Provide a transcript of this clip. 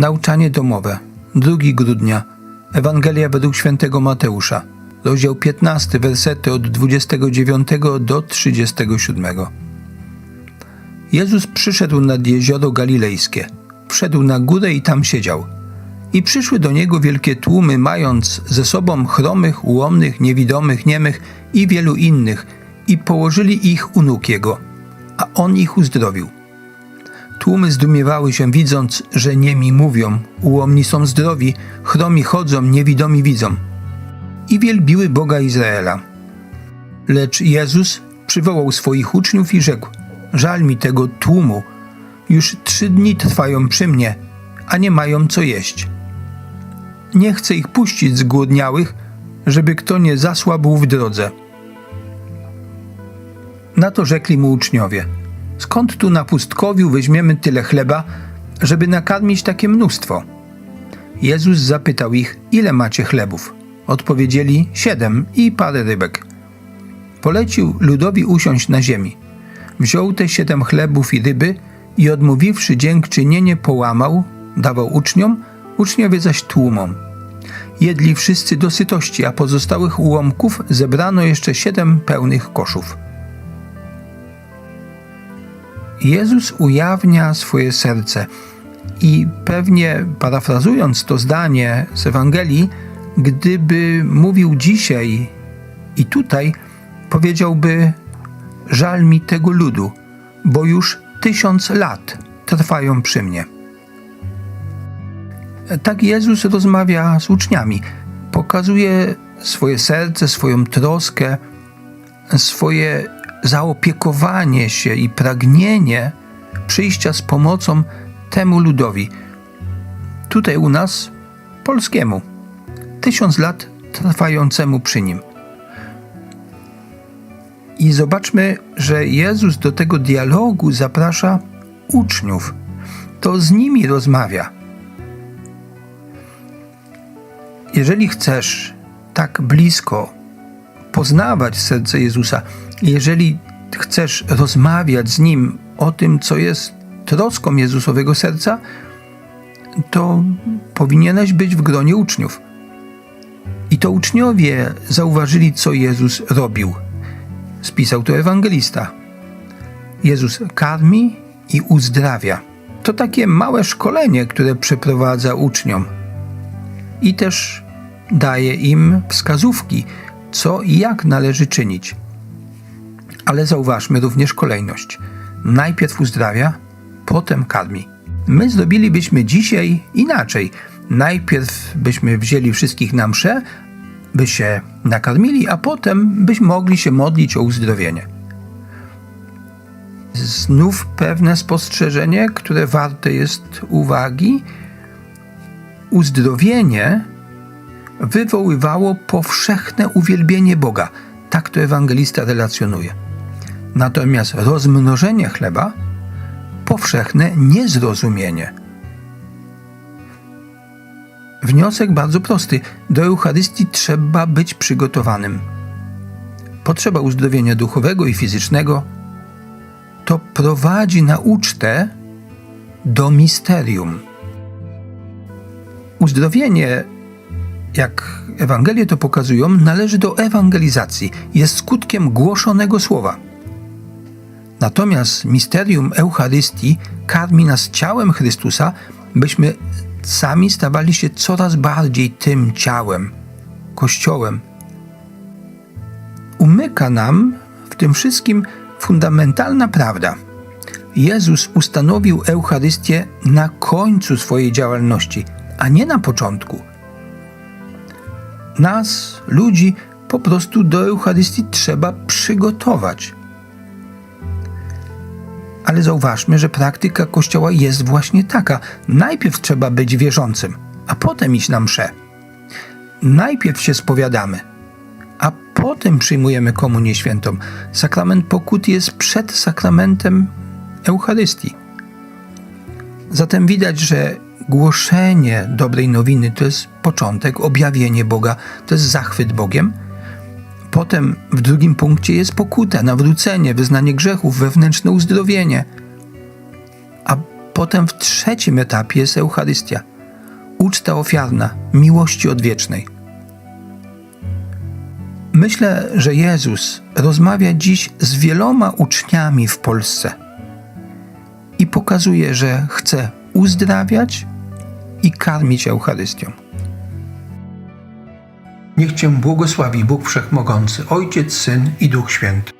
Nauczanie domowe. 2 grudnia. Ewangelia według świętego Mateusza. Rozdział 15, wersety od 29 do 37. Jezus przyszedł nad jezioro galilejskie. Wszedł na górę i tam siedział. I przyszły do niego wielkie tłumy, mając ze sobą chromych, ułomnych, niewidomych, niemych i wielu innych, i położyli ich u nóg jego, a on ich uzdrowił. Tłumy zdumiewały się, widząc, że niemi mówią, ułomni są zdrowi, chromi chodzą, niewidomi widzą. I wielbiły Boga Izraela. Lecz Jezus przywołał swoich uczniów i rzekł: Żal mi tego tłumu, już trzy dni trwają przy mnie, a nie mają co jeść. Nie chcę ich puścić zgłodniałych, żeby kto nie zasłabł w drodze. Na to rzekli mu uczniowie: Skąd tu na pustkowiu weźmiemy tyle chleba, żeby nakarmić takie mnóstwo? Jezus zapytał ich: Ile macie chlebów? Odpowiedzieli: Siedem i parę rybek. Polecił ludowi usiąść na ziemi. Wziął te siedem chlebów i ryby i odmówiwszy dziękczynienie, połamał, dawał uczniom, uczniowie zaś tłumom. Jedli wszyscy do sytości, a pozostałych ułomków zebrano jeszcze siedem pełnych koszów. Jezus ujawnia swoje serce i pewnie parafrazując to zdanie z Ewangelii, gdyby mówił dzisiaj i tutaj, powiedziałby: Żal mi tego ludu, bo już tysiąc lat trwają przy mnie. Tak Jezus rozmawia z uczniami, pokazuje swoje serce, swoją troskę, swoje zaopiekowanie się i pragnienie przyjścia z pomocą temu ludowi. Tutaj u nas, polskiemu, tysiąc lat trwającemu przy nim. I zobaczmy, że Jezus do tego dialogu zaprasza uczniów. To z nimi rozmawia. Jeżeli chcesz tak blisko poznawać serce Jezusa, jeżeli chcesz rozmawiać z Nim o tym, co jest troską Jezusowego serca, to powinieneś być w gronie uczniów. I to uczniowie zauważyli, co Jezus robił. Spisał to ewangelista. Jezus karmi i uzdrawia. To takie małe szkolenie, które przeprowadza uczniom. I też daje im wskazówki, co i jak należy czynić. Ale zauważmy również kolejność. Najpierw uzdrawia, potem karmi. My zrobilibyśmy dzisiaj inaczej. Najpierw byśmy wzięli wszystkich na mszę, by się nakarmili, a potem byśmy mogli się modlić o uzdrowienie. Znów pewne spostrzeżenie, które warte jest uwagi. Uzdrowienie wywoływało powszechne uwielbienie Boga. Tak to ewangelista relacjonuje. Natomiast rozmnożenie chleba powszechne niezrozumienie. Wniosek bardzo prosty. Do Eucharystii trzeba być przygotowanym. Potrzeba uzdrowienia duchowego i fizycznego. To prowadzi na ucztę do misterium. Uzdrowienie, jak Ewangelie to pokazują, należy do ewangelizacji, jest skutkiem głoszonego słowa. Natomiast misterium Eucharystii karmi nas ciałem Chrystusa, byśmy sami stawali się coraz bardziej tym ciałem, Kościołem. Umyka nam w tym wszystkim fundamentalna prawda. Jezus ustanowił Eucharystię na końcu swojej działalności, a nie na początku. Nas, ludzi, po prostu do Eucharystii trzeba przygotować. Ale zauważmy, że praktyka Kościoła jest właśnie taka. Najpierw trzeba być wierzącym, a potem iść na mszę. Najpierw się spowiadamy, a potem przyjmujemy komunię świętą. Sakrament pokuty jest przed sakramentem Eucharystii. Zatem widać, że głoszenie dobrej nowiny to jest początek, objawienie Boga, to jest zachwyt Bogiem. Potem w drugim punkcie jest pokuta, nawrócenie, wyznanie grzechów, wewnętrzne uzdrowienie. A potem w trzecim etapie jest Eucharystia. uczta ofiarna miłości odwiecznej. Myślę, że Jezus rozmawia dziś z wieloma uczniami w Polsce i pokazuje, że chce uzdrawiać i karmić Eucharystią. Niech Cię błogosławi Bóg Wszechmogący, Ojciec, Syn i Duch Święty.